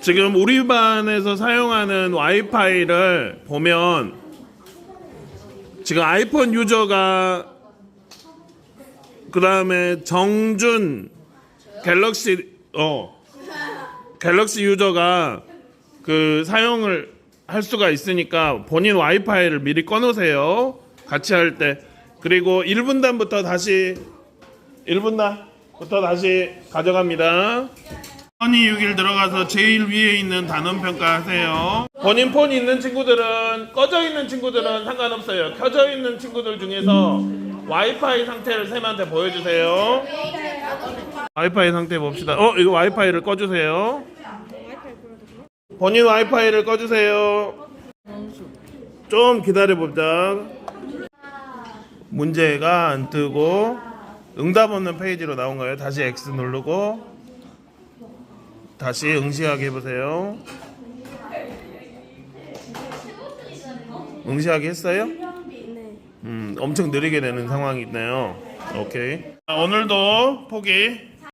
지금 우리 반에서 사용하는 와이파이를 보면 지금 아이폰 유저가 그 다음에 정준 갤럭시 어 갤럭시 유저가 그 사용을 할 수가 있으니까 본인 와이파이를 미리 꺼놓으세요. 같이 할 때. 그리고 1분단부터 다시 1분단부터 다시 가져갑니다. 선이 6일 들어가서 제일 위에 있는 단원 평가하세요. 본인 폰 있는 친구들은 꺼져 있는 친구들은 상관없어요. 켜져 있는 친구들 중에서 와이파이 상태를 쌤한테 보여주세요. 와이파이 상태 봅시다. 어 이거 와이파이를 꺼주세요. 본인 와이파이를 꺼주세요. 좀 기다려보자. 문제가 안 뜨고 응답 없는 페이지로 나온 거예요. 다시 X 누르고 다시 응시하기 해보세요. 응시하기 했어요? 음, 엄청 느리게 되는 상황이 있네요. 오케이. 자, 오늘도 포기